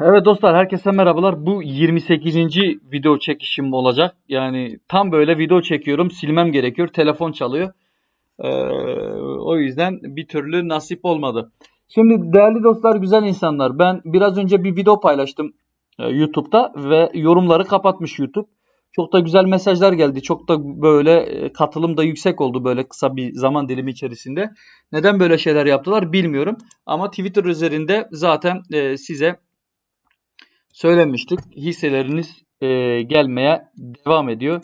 Evet dostlar herkese merhabalar. Bu 28. video çekişim olacak. Yani tam böyle video çekiyorum. Silmem gerekiyor. Telefon çalıyor. Ee, o yüzden bir türlü nasip olmadı. Şimdi değerli dostlar, güzel insanlar. Ben biraz önce bir video paylaştım e, YouTube'da ve yorumları kapatmış YouTube. Çok da güzel mesajlar geldi. Çok da böyle e, katılım da yüksek oldu böyle kısa bir zaman dilimi içerisinde. Neden böyle şeyler yaptılar bilmiyorum. Ama Twitter üzerinde zaten e, size söylemiştik. Hisseleriniz e, gelmeye devam ediyor.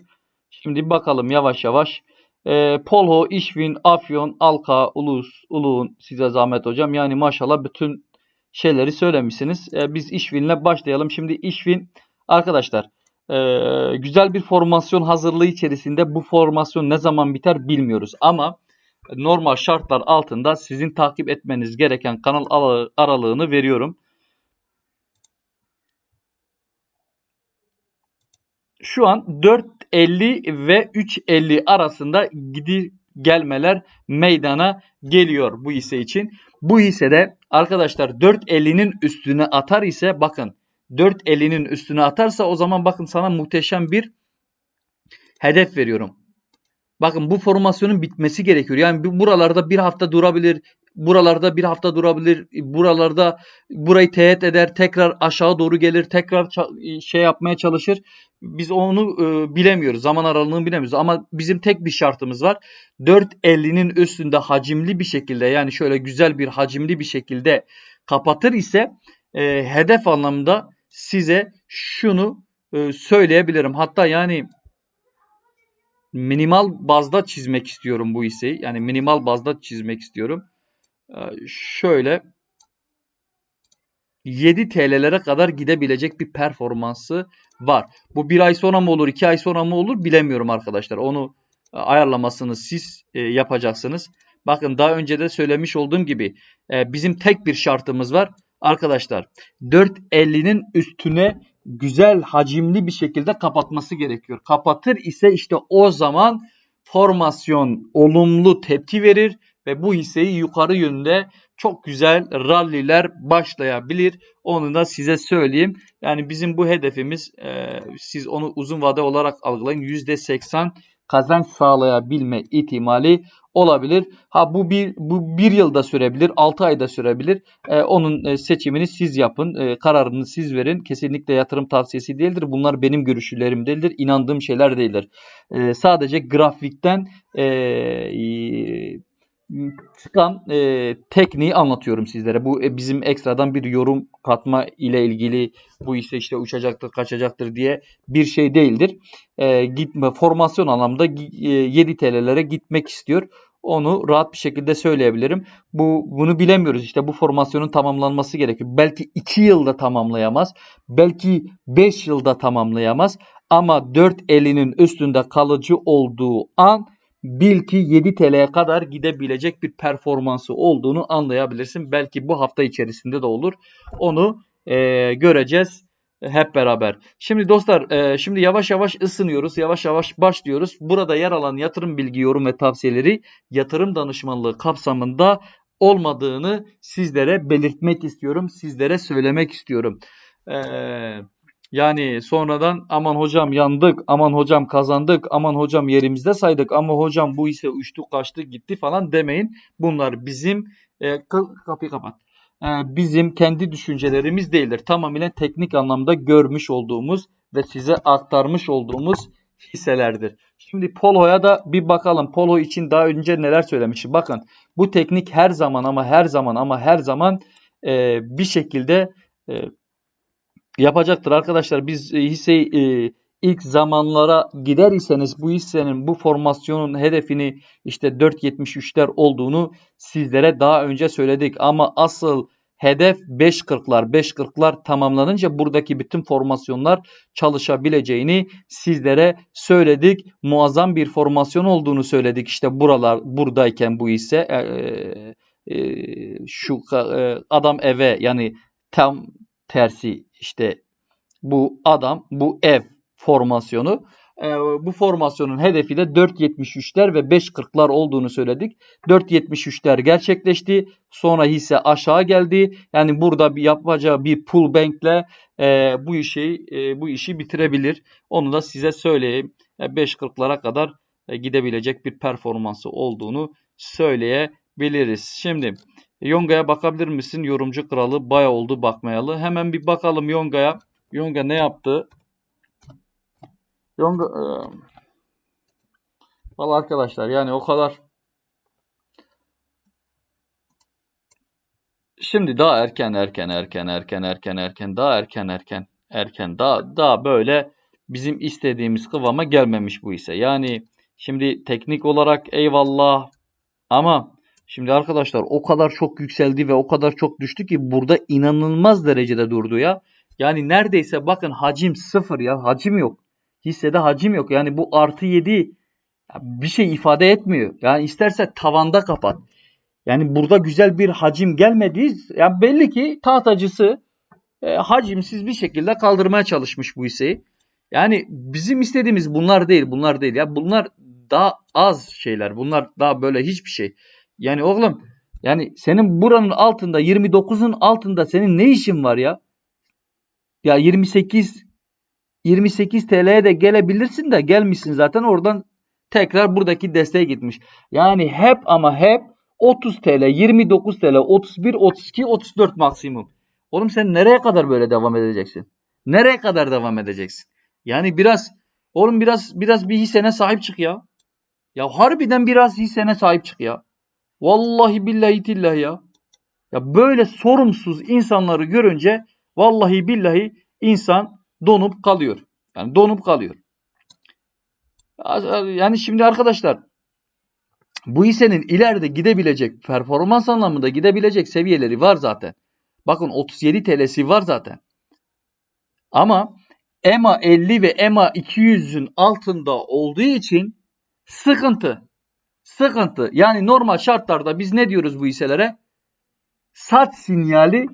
Şimdi bakalım yavaş yavaş. E, Polho, İşvin, Afyon, Alka, Ulus, Uluğun size zahmet hocam. Yani maşallah bütün şeyleri söylemişsiniz. E, biz İşvin'le başlayalım. Şimdi İşvin arkadaşlar e, güzel bir formasyon hazırlığı içerisinde bu formasyon ne zaman biter bilmiyoruz. Ama normal şartlar altında sizin takip etmeniz gereken kanal ara- aralığını veriyorum. Şu an 4.50 ve 3.50 arasında gidi gelmeler meydana geliyor bu hisse için. Bu hissede arkadaşlar 4.50'nin üstüne atar ise bakın 4.50'nin üstüne atarsa o zaman bakın sana muhteşem bir hedef veriyorum. Bakın bu formasyonun bitmesi gerekiyor. Yani bu- buralarda bir hafta durabilir. Buralarda bir hafta durabilir. Buralarda burayı teğet eder. Tekrar aşağı doğru gelir. Tekrar şey yapmaya çalışır. Biz onu e, bilemiyoruz. Zaman aralığını bilemiyoruz. Ama bizim tek bir şartımız var. 4.50'nin üstünde hacimli bir şekilde yani şöyle güzel bir hacimli bir şekilde kapatır ise e, hedef anlamında size şunu e, söyleyebilirim. Hatta yani minimal bazda çizmek istiyorum bu hisseyi. Yani minimal bazda çizmek istiyorum. Ee, şöyle 7 TL'lere kadar gidebilecek bir performansı var. Bu bir ay sonra mı olur, iki ay sonra mı olur bilemiyorum arkadaşlar. Onu e, ayarlamasını siz e, yapacaksınız. Bakın daha önce de söylemiş olduğum gibi e, bizim tek bir şartımız var. Arkadaşlar 4.50'nin üstüne güzel hacimli bir şekilde kapatması gerekiyor. Kapatır ise işte o zaman formasyon olumlu tepki verir ve bu hisseyi yukarı yönde çok güzel ralliler başlayabilir. Onu da size söyleyeyim. Yani bizim bu hedefimiz e, siz onu uzun vade olarak algılayın. %80 kazanç sağlayabilme ihtimali olabilir. Ha bu bir bu bir yılda sürebilir, 6 ayda sürebilir. E, onun e, seçimini siz yapın, e, kararını siz verin. Kesinlikle yatırım tavsiyesi değildir. Bunlar benim görüşlerim değildir, inandığım şeyler değildir. E, sadece grafikten e, çıkan e, tekniği anlatıyorum sizlere. Bu e, bizim ekstradan bir yorum katma ile ilgili bu ise işte uçacaktır, kaçacaktır diye bir şey değildir. E, gitme formasyon anlamda e, 7 TL'lere gitmek istiyor. Onu rahat bir şekilde söyleyebilirim. Bu bunu bilemiyoruz. İşte bu formasyonun tamamlanması gerekiyor. Belki 2 yılda tamamlayamaz. Belki 5 yılda tamamlayamaz. Ama 4.50'nin üstünde kalıcı olduğu an bil ki 7 TL'ye kadar gidebilecek bir performansı olduğunu anlayabilirsin. Belki bu hafta içerisinde de olur. Onu e, göreceğiz hep beraber. Şimdi dostlar e, şimdi yavaş yavaş ısınıyoruz. Yavaş yavaş başlıyoruz. Burada yer alan yatırım bilgi, yorum ve tavsiyeleri yatırım danışmanlığı kapsamında olmadığını sizlere belirtmek istiyorum. Sizlere söylemek istiyorum. Eee yani sonradan aman hocam yandık, aman hocam kazandık, aman hocam yerimizde saydık, ama hocam bu ise uçtu kaçtı gitti falan demeyin. Bunlar bizim e, ka- kapıyı kapat. E, bizim kendi düşüncelerimiz değildir. Tamamen teknik anlamda görmüş olduğumuz ve size aktarmış olduğumuz hisselerdir. Şimdi Polo'ya da bir bakalım. Polo için daha önce neler söylemişim. Bakın bu teknik her zaman ama her zaman ama her zaman e, bir şekilde e, yapacaktır arkadaşlar. Biz e, hisseyi e, ilk zamanlara gider iseniz bu hissenin bu formasyonun hedefini işte 4.73'ler olduğunu sizlere daha önce söyledik. Ama asıl hedef 5.40'lar. 5.40'lar tamamlanınca buradaki bütün formasyonlar çalışabileceğini sizlere söyledik. Muazzam bir formasyon olduğunu söyledik. İşte buralar buradayken bu hisse e, e, şu ka- e, adam eve yani tam tersi işte bu adam bu ev formasyonu e, bu formasyonun hedefi de 4.73'ler ve 5.40'lar olduğunu söyledik. 4.73'ler gerçekleşti. Sonra hisse aşağı geldi. Yani burada bir yapacağı bir pullback'le e, bu işi e, bu işi bitirebilir. Onu da size söyleyeyim. E, 5.40'lara kadar e, gidebilecek bir performansı olduğunu söyleyebiliriz. Şimdi Yonga'ya bakabilir misin? Yorumcu kralı baya oldu bakmayalı. Hemen bir bakalım Yonga'ya. Yonga ne yaptı? Yonga e, Valla arkadaşlar yani o kadar Şimdi daha erken erken erken erken erken erken daha erken erken erken daha daha böyle bizim istediğimiz kıvama gelmemiş bu ise. Yani şimdi teknik olarak eyvallah ama şimdi arkadaşlar o kadar çok yükseldi ve o kadar çok düştü ki burada inanılmaz derecede durdu ya. Yani neredeyse bakın hacim sıfır ya hacim yok. Hissede hacim yok. Yani bu artı 7 bir şey ifade etmiyor. Yani isterse tavanda kapat. Yani burada güzel bir hacim gelmediği yani belli ki tahtacısı e, hacimsiz bir şekilde kaldırmaya çalışmış bu hisseyi. Yani bizim istediğimiz bunlar değil, bunlar değil ya. Bunlar daha az şeyler. Bunlar daha böyle hiçbir şey. Yani oğlum yani senin buranın altında 29'un altında senin ne işin var ya? Ya 28 28 TL'ye de gelebilirsin de gelmişsin zaten oradan tekrar buradaki desteğe gitmiş. Yani hep ama hep 30 TL, 29 TL, 31, 32, 34 maksimum. Oğlum sen nereye kadar böyle devam edeceksin? Nereye kadar devam edeceksin? Yani biraz oğlum biraz biraz bir hissene sahip çık ya. Ya harbiden biraz hissene sahip çık ya. Vallahi billahi tillahi ya. Ya böyle sorumsuz insanları görünce vallahi billahi insan donup kalıyor. Yani donup kalıyor. Yani şimdi arkadaşlar bu hissenin ileride gidebilecek performans anlamında gidebilecek seviyeleri var zaten. Bakın 37 TL'si var zaten. Ama EMA 50 ve EMA 200'ün altında olduğu için sıkıntı. Sıkıntı. Yani normal şartlarda biz ne diyoruz bu hisselere? Sat sinyali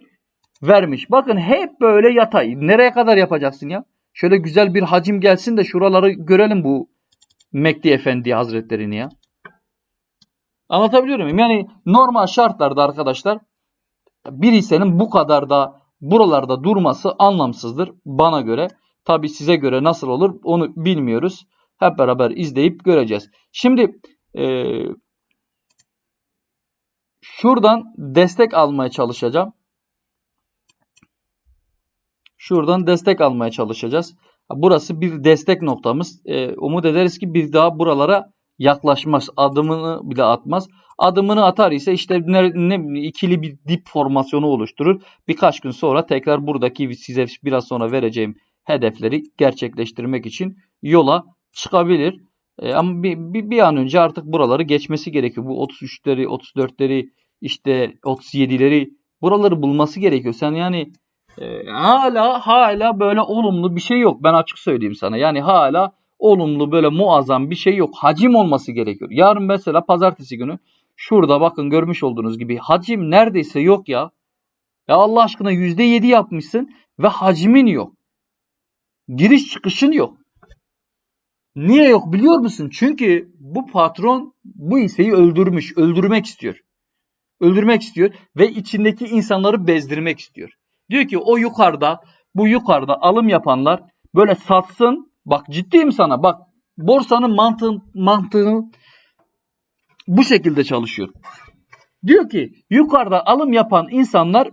vermiş. Bakın hep böyle yatay. Nereye kadar yapacaksın ya? Şöyle güzel bir hacim gelsin de şuraları görelim bu Mekdi Efendi Hazretlerini ya. Anlatabiliyor muyum? Yani normal şartlarda arkadaşlar bir hissenin bu kadar da buralarda durması anlamsızdır bana göre. Tabi size göre nasıl olur onu bilmiyoruz. Hep beraber izleyip göreceğiz. Şimdi e, şuradan destek almaya çalışacağım. Şuradan destek almaya çalışacağız. Burası bir destek noktamız. E, umut ederiz ki bir daha buralara yaklaşmaz. Adımını bile atmaz. Adımını atar ise işte ne, ne ikili bir dip formasyonu oluşturur. Birkaç gün sonra tekrar buradaki size biraz sonra vereceğim hedefleri gerçekleştirmek için yola çıkabilir. E, ama bir, bir, bir an önce artık buraları geçmesi gerekiyor. Bu 33'leri, 34'leri, işte 37'leri buraları bulması gerekiyor. Sen yani e, hala hala böyle olumlu bir şey yok. Ben açık söyleyeyim sana. Yani hala olumlu böyle muazzam bir şey yok. Hacim olması gerekiyor. Yarın mesela pazartesi günü şurada bakın görmüş olduğunuz gibi hacim neredeyse yok ya. Ya Allah aşkına %7 yapmışsın ve hacimin yok. Giriş çıkışın yok. Niye yok biliyor musun? Çünkü bu patron bu hisseyi öldürmüş, öldürmek istiyor. Öldürmek istiyor ve içindeki insanları bezdirmek istiyor. Diyor ki o yukarıda, bu yukarıda alım yapanlar böyle satsın. Bak ciddiyim sana. Bak borsanın mantığı, mantığını bu şekilde çalışıyor. Diyor ki yukarıda alım yapan insanlar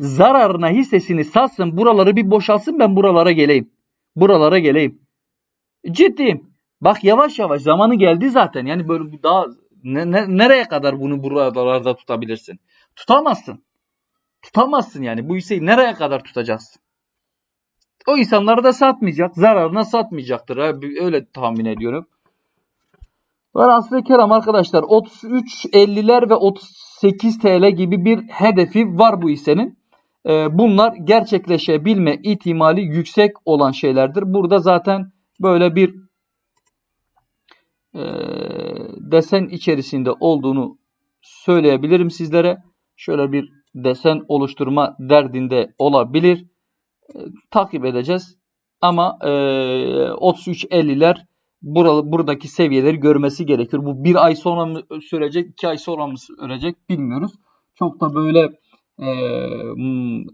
zararına hissesini satsın, buraları bir boşalsın ben buralara geleyim. Buralara geleyim. Ciddiyim. Bak yavaş yavaş zamanı geldi zaten. Yani böyle daha ne, ne, nereye kadar bunu buralarda tutabilirsin? Tutamazsın. Tutamazsın yani. Bu hisseyi nereye kadar tutacaksın? O insanları da satmayacak. Zararına satmayacaktır. Öyle tahmin ediyorum. Velhasıl kelam arkadaşlar 33.50'ler ve 38 TL gibi bir hedefi var bu hissenin. Ee, bunlar gerçekleşebilme ihtimali yüksek olan şeylerdir. Burada zaten böyle bir e, desen içerisinde olduğunu söyleyebilirim sizlere. Şöyle bir desen oluşturma derdinde olabilir. E, takip edeceğiz. Ama e, 33.50'ler buralı, buradaki seviyeleri görmesi gerekiyor. Bu bir ay sonra mı sürecek, iki ay sonra mı sürecek bilmiyoruz. Çok da böyle e,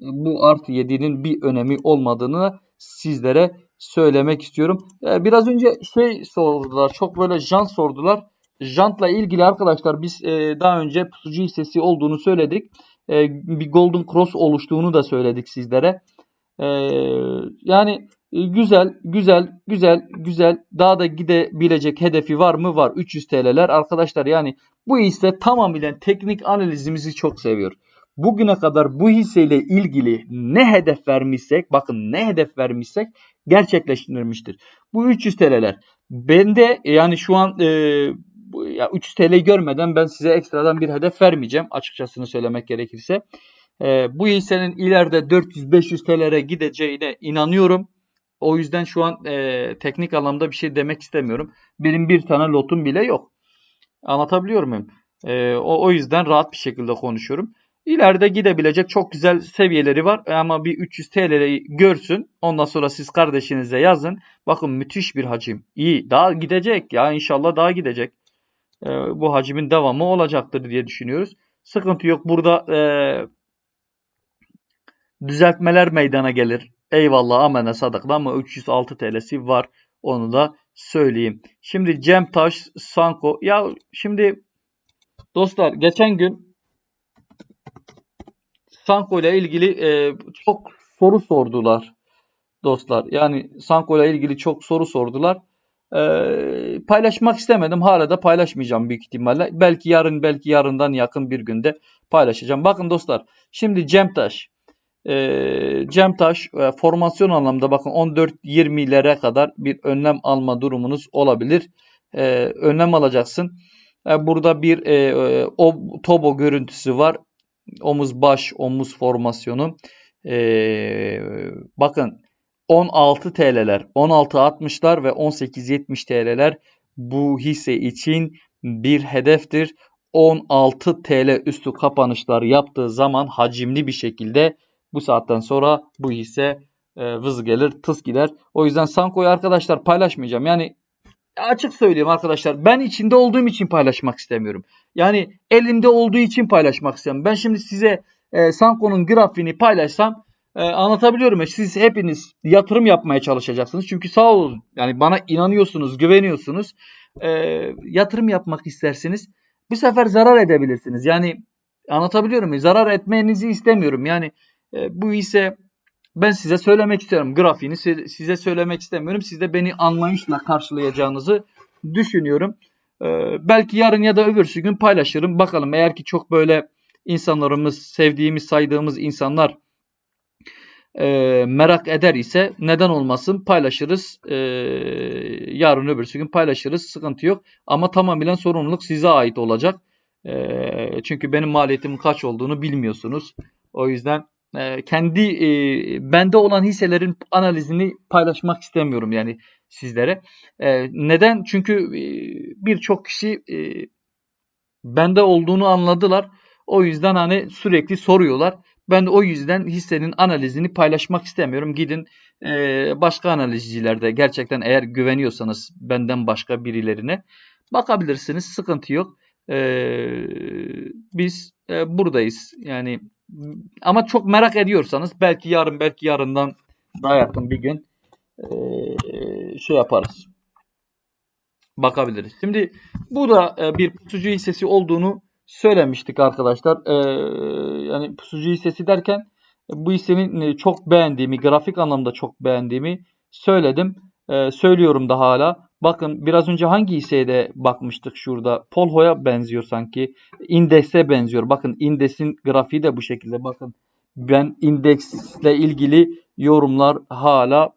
bu artı 7'nin bir önemi olmadığını sizlere söylemek istiyorum. E, biraz önce şey sordular, çok böyle jant sordular. Jantla ilgili arkadaşlar biz e, daha önce pusucu hissesi olduğunu söyledik. E, bir Golden Cross oluştuğunu da söyledik sizlere. E, yani güzel, güzel, güzel, güzel. Daha da gidebilecek hedefi var mı? Var. 300 TL'ler. Arkadaşlar yani bu hisse tamamen teknik analizimizi çok seviyor. Bugüne kadar bu hisseyle ilgili ne hedef vermişsek, bakın ne hedef vermişsek gerçekleştirmiştir. Bu 300 TL'ler. Ben de yani şu an e, ya 300 TL'yi görmeden ben size ekstradan bir hedef vermeyeceğim açıkçasını söylemek gerekirse. E, bu hissenin ileride 400-500 TL'lere gideceğine inanıyorum. O yüzden şu an e, teknik anlamda bir şey demek istemiyorum. Benim bir tane lotum bile yok. Anlatabiliyor muyum? E, o, o yüzden rahat bir şekilde konuşuyorum. İleride gidebilecek çok güzel seviyeleri var ama bir 300 TL'yi görsün. Ondan sonra siz kardeşinize yazın. Bakın müthiş bir hacim. İyi. Daha gidecek ya inşallah daha gidecek. E, bu hacimin devamı olacaktır diye düşünüyoruz. Sıkıntı yok. Burada e, düzeltmeler meydana gelir. Eyvallah amene sadıkla ama 306 TL'si var. Onu da söyleyeyim. Şimdi Cem Taş, Sanko. Ya şimdi dostlar geçen gün Sanko ile ilgili e, çok soru sordular dostlar. Yani Sanko ile ilgili çok soru sordular. E, paylaşmak istemedim. Hala da paylaşmayacağım büyük ihtimalle. Belki yarın belki yarından yakın bir günde paylaşacağım. Bakın dostlar. Şimdi Cem Taş. E, Cem Taş e, formasyon anlamda bakın 14-20'lere kadar bir önlem alma durumunuz olabilir. E, önlem alacaksın. E, burada bir e, e, o Tobo görüntüsü var omuz baş omuz formasyonu. Ee, bakın 16 TL'ler, 16.60'lar ve 18.70 TL'ler bu hisse için bir hedeftir. 16 TL üstü kapanışlar yaptığı zaman hacimli bir şekilde bu saatten sonra bu hisse e, vız gelir, tıs gider. O yüzden Sanko'yu arkadaşlar paylaşmayacağım. Yani açık söyleyeyim arkadaşlar. Ben içinde olduğum için paylaşmak istemiyorum. Yani elimde olduğu için paylaşmak istiyorum. Ben şimdi size e, Sanko'nun grafiğini paylaşsam e, anlatabiliyorum ya. Siz hepiniz yatırım yapmaya çalışacaksınız. Çünkü sağ olun. Yani bana inanıyorsunuz, güveniyorsunuz. E, yatırım yapmak isterseniz bu sefer zarar edebilirsiniz. Yani anlatabiliyorum ya. Zarar etmenizi istemiyorum. Yani e, bu ise ben size söylemek istiyorum. Grafiğini size söylemek istemiyorum. Siz de beni anlayışla karşılayacağınızı düşünüyorum. Ee, belki yarın ya da öbürsü gün paylaşırım. Bakalım eğer ki çok böyle insanlarımız, sevdiğimiz, saydığımız insanlar e, merak eder ise neden olmasın paylaşırız. E, yarın öbürsü gün paylaşırız. Sıkıntı yok. Ama tamamen sorumluluk size ait olacak. E, çünkü benim maliyetimin kaç olduğunu bilmiyorsunuz. O yüzden e, kendi e, bende olan hisselerin analizini paylaşmak istemiyorum yani sizlere. E, neden? Çünkü e, birçok kişi e, bende olduğunu anladılar. O yüzden hani sürekli soruyorlar. Ben de o yüzden hissenin analizini paylaşmak istemiyorum. Gidin e, başka analizcilerde gerçekten eğer güveniyorsanız benden başka birilerine bakabilirsiniz. Sıkıntı yok. E, biz e, buradayız. Yani ama çok merak ediyorsanız belki yarın belki yarından daha yakın bir gün e, şey yaparız. Bakabiliriz. Şimdi bu da e, bir pusucu hissesi olduğunu söylemiştik arkadaşlar. E, yani pusucu hissesi derken bu hissenin e, çok beğendiğimi, grafik anlamda çok beğendiğimi söyledim. E, söylüyorum da hala. Bakın biraz önce hangi hisseye de bakmıştık şurada. Polho'ya benziyor sanki. İndekse benziyor. Bakın indeksin grafiği de bu şekilde. Bakın ben indeksle ilgili yorumlar hala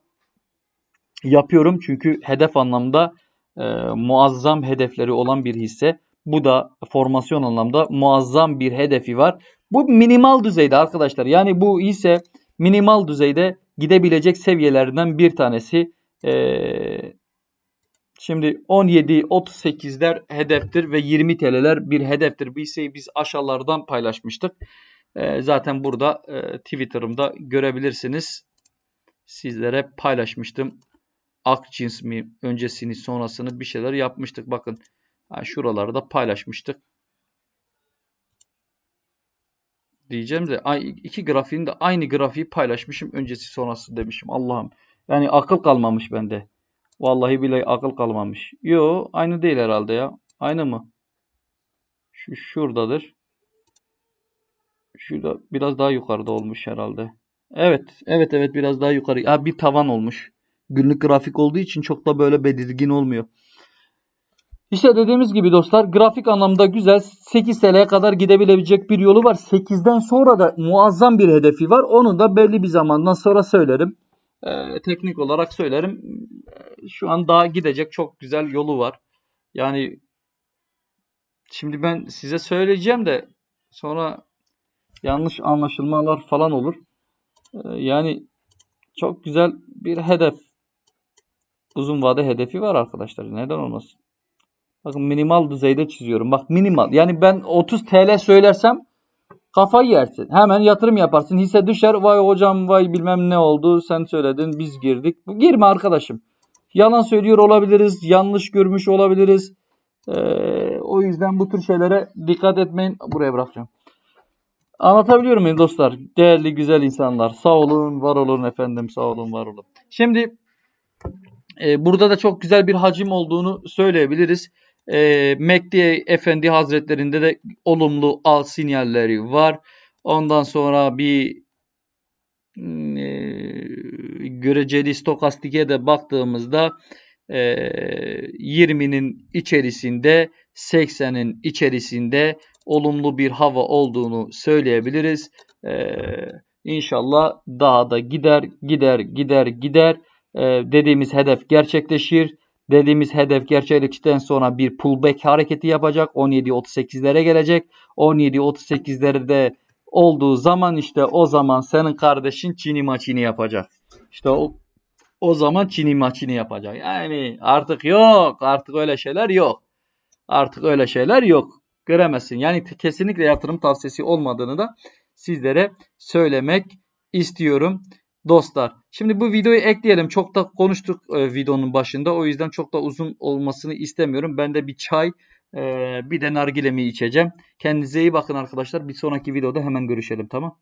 yapıyorum. Çünkü hedef anlamda e, muazzam hedefleri olan bir hisse. Bu da formasyon anlamda muazzam bir hedefi var. Bu minimal düzeyde arkadaşlar. Yani bu hisse minimal düzeyde gidebilecek seviyelerden bir tanesi. Ee, Şimdi 17, 38'ler hedeftir ve 20 TL'ler bir hedeftir. Bu hisseyi biz aşağılardan paylaşmıştık. E, zaten burada e, Twitter'ımda görebilirsiniz. sizlere paylaşmıştım. Ak cins mi öncesini sonrasını bir şeyler yapmıştık. Bakın ha, şuraları da paylaşmıştık. Diyeceğim de iki grafiğin de aynı grafiği paylaşmışım. Öncesi sonrası demişim. Allah'ım. Yani akıl kalmamış bende. Vallahi bile akıl kalmamış. Yo aynı değil herhalde ya. Aynı mı? Şu şuradadır. Şurada biraz daha yukarıda olmuş herhalde. Evet, evet evet biraz daha yukarı. Ha bir tavan olmuş. Günlük grafik olduğu için çok da böyle belirgin olmuyor. İşte dediğimiz gibi dostlar grafik anlamda güzel 8 TL'ye kadar gidebilecek bir yolu var. 8'den sonra da muazzam bir hedefi var. Onu da belli bir zamandan sonra söylerim. Ee, teknik olarak söylerim. Şu an daha gidecek çok güzel yolu var. Yani şimdi ben size söyleyeceğim de sonra yanlış anlaşılmalar falan olur. Ee, Yani çok güzel bir hedef. Uzun vade hedefi var arkadaşlar. Neden olmasın? Bakın minimal düzeyde çiziyorum. Bak minimal. Yani ben 30 TL söylersem kafayı yersin. Hemen yatırım yaparsın. Hisse düşer. Vay hocam vay bilmem ne oldu. Sen söyledin biz girdik. Girme arkadaşım. Yalan söylüyor olabiliriz. Yanlış görmüş olabiliriz. Ee, o yüzden bu tür şeylere dikkat etmeyin. Buraya bırakacağım. Anlatabiliyor muyum dostlar? Değerli güzel insanlar. Sağ olun, var olun efendim. Sağ olun, var olun. Şimdi e, burada da çok güzel bir hacim olduğunu söyleyebiliriz. E, Mekdi Efendi Hazretlerinde de olumlu al sinyalleri var. Ondan sonra bir mm, e, göreceli stokastike de baktığımızda e, 20'nin içerisinde 80'in içerisinde olumlu bir hava olduğunu söyleyebiliriz. E, İnşallah daha da gider gider gider gider e, dediğimiz hedef gerçekleşir. Dediğimiz hedef gerçekleştikten sonra bir pullback hareketi yapacak. 17.38'lere gelecek. 17.38'lerde olduğu zaman işte o zaman senin kardeşin çini maçini yapacak. İşte o o zaman çini maçini yapacak. Yani artık yok. Artık öyle şeyler yok. Artık öyle şeyler yok. Göremezsin. Yani kesinlikle yatırım tavsiyesi olmadığını da sizlere söylemek istiyorum dostlar. Şimdi bu videoyu ekleyelim. Çok da konuştuk e, videonun başında. O yüzden çok da uzun olmasını istemiyorum. Ben de bir çay e, bir de nargilemi içeceğim. Kendinize iyi bakın arkadaşlar. Bir sonraki videoda hemen görüşelim tamam.